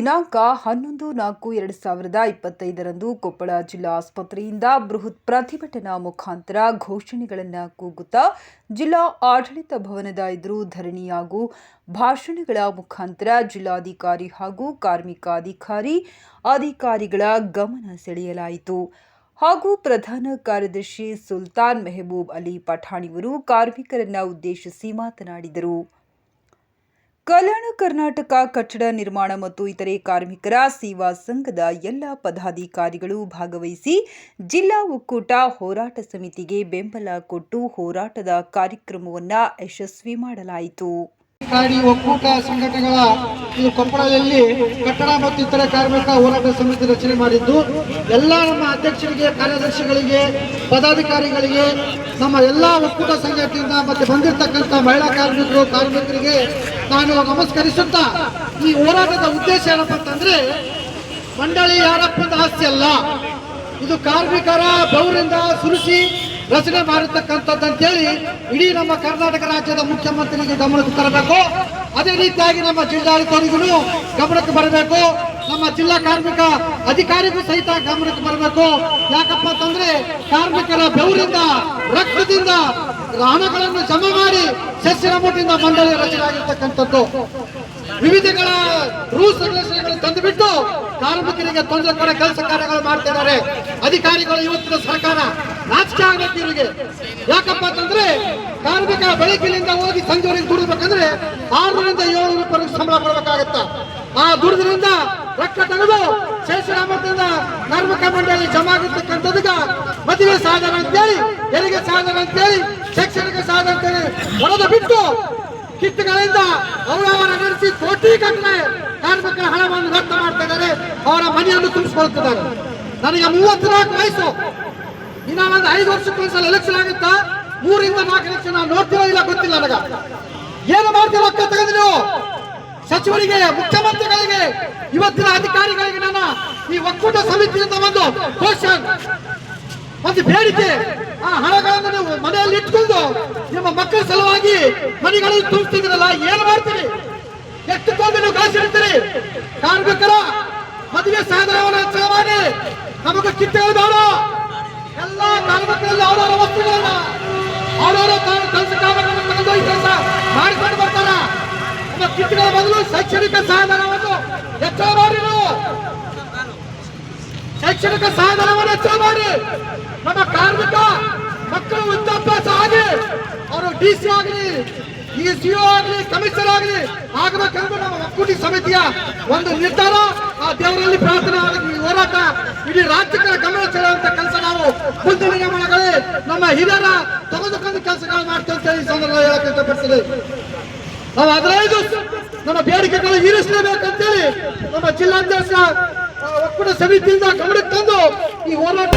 ದಿನಾಂಕ ಹನ್ನೊಂದು ನಾಲ್ಕು ಎರಡು ಸಾವಿರದ ಇಪ್ಪತ್ತೈದರಂದು ಕೊಪ್ಪಳ ಜಿಲ್ಲಾ ಆಸ್ಪತ್ರೆಯಿಂದ ಬೃಹತ್ ಪ್ರತಿಭಟನಾ ಮುಖಾಂತರ ಘೋಷಣೆಗಳನ್ನು ಕೂಗುತ್ತಾ ಜಿಲ್ಲಾ ಆಡಳಿತ ಭವನದ ಎದುರು ಧರಣಿ ಹಾಗೂ ಭಾಷಣಗಳ ಮುಖಾಂತರ ಜಿಲ್ಲಾಧಿಕಾರಿ ಹಾಗೂ ಕಾರ್ಮಿಕ ಅಧಿಕಾರಿ ಅಧಿಕಾರಿಗಳ ಗಮನ ಸೆಳೆಯಲಾಯಿತು. ಹಾಗೂ ಪ್ರಧಾನ ಕಾರ್ಯದರ್ಶಿ ಸುಲ್ತಾನ್ ಮೆಹಬೂಬ್ ಅಲಿ ಪಠಾಣಿಯವರು ಕಾರ್ಮಿಕರನ್ನು ಉದ್ದೇಶಿಸಿ ಮಾತನಾಡಿದರು. ಕಲ್ಯಾಣ ಕರ್ನಾಟಕ ಕಟ್ಟಡ ನಿರ್ಮಾಣ ಮತ್ತು ಇತರೆ ಕಾರ್ಮಿಕರ ಸೇವಾ ಸಂಘದ ಎಲ್ಲ ಪದಾಧಿಕಾರಿಗಳು ಭಾಗವಹಿಸಿ ಜಿಲ್ಲಾ ಒಕ್ಕೂಟ ಹೋರಾಟ ಸಮಿತಿಗೆ ಬೆಂಬಲ ಕೊಟ್ಟು ಹೋರಾಟದ ಕಾರ್ಯಕ್ರಮವನ್ನು ಯಶಸ್ವಿ ಮಾಡಲಾಯಿತು. ಒಕ್ಕೂಟ ಸಂಘಟನೆಗಳ ಇದು ಕೊಪ್ಪಳದಲ್ಲಿ ಕಟ್ಟಡ ಮತ್ತು ಇತರ ಕಾರ್ಮಿಕ ಹೋರಾಟ ಸಮಿತಿ ರಚನೆ ಮಾಡಿದ್ದು, ಎಲ್ಲ ನಮ್ಮ ಅಧ್ಯಕ್ಷರಿಗೆ, ಕಾರ್ಯದರ್ಶಿಗಳಿಗೆ, ಪದಾಧಿಕಾರಿಗಳಿಗೆ, ನಮ್ಮ ಎಲ್ಲ ಒಕ್ಕೂಟ ಸಂಘಟನೆಯಿಂದ ಮತ್ತು ಬಂದಿರತಕ್ಕಂಥ ಮಹಿಳಾ ಕಾರ್ಮಿಕರು, ಕಾರ್ಮಿಕರಿಗೆ ನಾನು ನಮಸ್ಕರಿಸುತ್ತಾ ಈ ಹೋರಾಟದ ಉದ್ದೇಶ ಏನಪ್ಪ ಅಂತಂದ್ರೆ, ಮಂಡಳಿ ಯಾರಪ್ಪದ ಆಸ್ತಿ ಅಲ್ಲ. ಇದು ಕಾರ್ಮಿಕರ ಬೌರಿಂದ ಸುರಿಸಿ ರಚನೆ ಮಾಡಿರ್ತಕ್ಕಂಥದ್ದು ಅಂತೇಳಿ ಇಡೀ ನಮ್ಮ ಕರ್ನಾಟಕ ರಾಜ್ಯದ ಮುಖ್ಯಮಂತ್ರಿಗೆ ಗಮನಕ್ಕೆ ತರಬೇಕು. ಅದೇ ರೀತಿಯಾಗಿ ನಮ್ಮ ಜಿಲ್ಲಾಧಿಕಾರಿಗಳು ಗಮನಕ್ಕೆ ಬರಬೇಕು. ನಮ್ಮ ಜಿಲ್ಲಾ ಕಾರ್ಮಿಕ ಅಧಿಕಾರಿಗೂ ಸಹಿತ ಗಮನಕ್ಕೆ ಬರಬೇಕು. ಯಾಕಪ್ಪ ಅಂತಂದ್ರೆ ಕಾರ್ಮಿಕರ ಬೆವರಿಂದ, ರಕ್ತದಿಂದ ಹಣಗಳನ್ನು ಜಮಾ ಮಾಡಿ ಸಸ್ಯರ ಮುಟ್ಟಿಂದ ಮಂಡಳಿ ರಚನೆ ಆಗಿರ್ತಕ್ಕಂಥದ್ದು ವಿವಿಧಗಳ ರೂಲ್ಸ್ ರೆಗ್ಯುಲೇಷನ್ ತಂದುಬಿಟ್ಟು ಕಾರ್ಮಿಕರಿಗೆ ತೊಂದರೆ ಕೊಡ ಕೆಲಸ ಕಾರ್ಯಗಳು ಮಾಡ್ತಿದ್ದಾರೆ ಅಧಿಕಾರಿಗಳು ಇವತ್ತಿನ ಸರ್ಕಾರ ನಾಚಿಕೆ ಆಗಬೇಕು ಇವರಿಗೆ. ಯಾಕಪ್ಪ ಅಂತಂದ್ರೆ ಕಾರ್ಮಿಕ ಬೆಳಕಿನಿಂದ ಹೋಗಿ ಸಂಜೆವರೆಗೆ ದುಡಿಬೇಕಂದ್ರೆ ಆರರಿಂದ ಏಳು ರೂಪಾಯಿ ಸಂಬಳ ಕೊಡಬೇಕಾಗತ್ತ. ಆ ದುಡಿದ್ರಿಂದ ರೊಕ್ಕ ತೆಗೆದು ಶೇಷರಾಮದಿಂದ ನರ್ಮಕ ಮಂಡಳಿ ಜಮಾ ಆಗಿರ್ತಕ್ಕಂಥದಕ್ಕ ಮದುವೆ ಸಾಧನ ಅಂತೇಳಿ, ಹೆರಿಗೆ ಸಾಧನ ಅಂತೇಳಿ, ಶೈಕ್ಷಣಿಕ ಸಾಧನ ಅಂತೇಳಿ ಹೊಡೆದು ಬಿಟ್ಟು ಕಿತ್ತುಗಳಿಂದ ಅವರವರ ನಡೆಸಿ ಕೋಟಿ ಗಟ್ಟಲೆ ಕಾರ್ಮಿಕರ ಹಣವನ್ನು ರಕ್ತ ಮಾಡ್ತಾ ಇದ್ದಾರೆ. ಅವರ ಮನೆಯನ್ನು ತುಂಬಿಸ್ಕೊಳ್ತಿದ್ದಾರೆ ನನಗೆ ಮೂವತ್ನಾಲ್ಕು ವಯಸ್ಸು. ಇನ್ನ ಒಂದು ಐದು ವರ್ಷಕ್ಕೊಂದ್ಸಲ ಎಲೆಕ್ಷನ್ ಆಗುತ್ತಾ ಮೂರಿಂದ ನಾಲ್ಕು ಎಲೆಕ್ಷನ್ ನಾನು ನೋಡ್ತೀರೋ ಇಲ್ಲ ಗೊತ್ತಿಲ್ಲ ನನಗ. ಏನು ಮಾಡ್ತೀರ ರೊಕ್ಕ ತೆಗೆದು ನೀವು? ಸಚಿವರಿಗೆ, ಮುಖ್ಯಮಂತ್ರಿಗಳಿಗೆ, ಇವತ್ತಿನ ಅಧಿಕಾರಿಗಳಿಗೆ ನನ್ನ ಈ ಒಕ್ಕೂಟ ಸಮಿತಿಯಿಂದ ಒಂದು ಕ್ವಶನ್ ಒಂದು ಬೇಡಿಕೆ. ಆ ಹಣಗಳನ್ನು ನೀವು ಮನೆಯಲ್ಲಿ ಇಟ್ಕೊಂಡು ನಿಮ್ಮ ಮಕ್ಕಳ ಸಲುವಾಗಿ ಮನೆಗಳಲ್ಲಿ ತುಂಬಿಸ್ತಿದ್ರಲ್ಲ ಏನು ಮಾಡ್ತೀರಿ? ಎಷ್ಟು ತಂದು ನೀವು ಕಳಿಸಿರ್ತೀರಿ ಕಾರ್ಮಿಕರ ಮದುವೆ ಸಾಧನವನ್ನು ಮಾಡಿ ನಮಗೆ ಬೇಡ. ಎಲ್ಲ ಕಾರ್ಮಿಕರಲ್ಲಿ ಅವರವರ ಕೆಲಸ ಕಾಮಗಳನ್ನು ತಗೊಂಡು ಈ ಕೆಲಸ ಮಾಡಿಕೊಂಡು ಬರ್ತಾರ ನಮ್ಮ ಕಿಟ್ಗಳ ಬದಲು ಶೈಕ್ಷಣಿಕ ಸಾಧನವನ್ನು ಹೆಚ್ಚು ಮಾಡಿ ಶೈಕ್ಷಣಿಕ ಸಾಧನವನ್ನು ಹೆಚ್ಚು ಮಾಡಿ. ನಮ್ಮ ಕಾರ್ಮಿಕ ಮಕ್ಕಳು ವಿದ್ಯಾಭ್ಯಾಸ ಆಗಿ ಅವರು ಡಿ ಸಿ ಆಗಲಿ ಈ ಸಿಒ ಆಗಲಿ, ಕಮಿಷನರ್ ಆಗಲಿ ಆಗಬೇಕೆಂದು ನಮ್ಮ ಒಕ್ಕೂಟಿ ಸಮಿತಿಯ ಒಂದು ನಿರ್ಧಾರ. ಆ ದೇವರಲ್ಲಿ ಪ್ರಾರ್ಥನೆ ಆಗಿ ಈ ಹೋರಾಟ ಇಡೀ ರಾಜ್ಯಕ್ಕೆ ಗಮನ ಸೆಳೆಯುವಂತ ಕೆಲಸ ನಾವು ಮುಂದಿನ ನಿಯಮಗಳಲ್ಲಿ ನಮ್ಮ ಹಿರಿಯರ ತೆಗೆದುಕೊಂಡು ಕೆಲಸಗಳು ಮಾಡ್ತೇವೆ ಈ ಸಂದರ್ಭದಲ್ಲಿ ಹೇಳಕ್ಕೆ ಇಷ್ಟಪಡ್ತೀನಿ. ನಾವು ಹದಿನೈದು ನಮ್ಮ ಬೇಡಿಕೆಗಳು ಈರಿಸಲೇಬೇಕಂತೇಳಿ ನಮ್ಮ ಜಿಲ್ಲಾಧ್ಯಕ್ಷ ಒಕ್ಕೂಟ ಸಮಿತಿಯಿಂದ ಗಮನಕ್ಕೆ ತಂದು ಈ ಹೋರಾಟ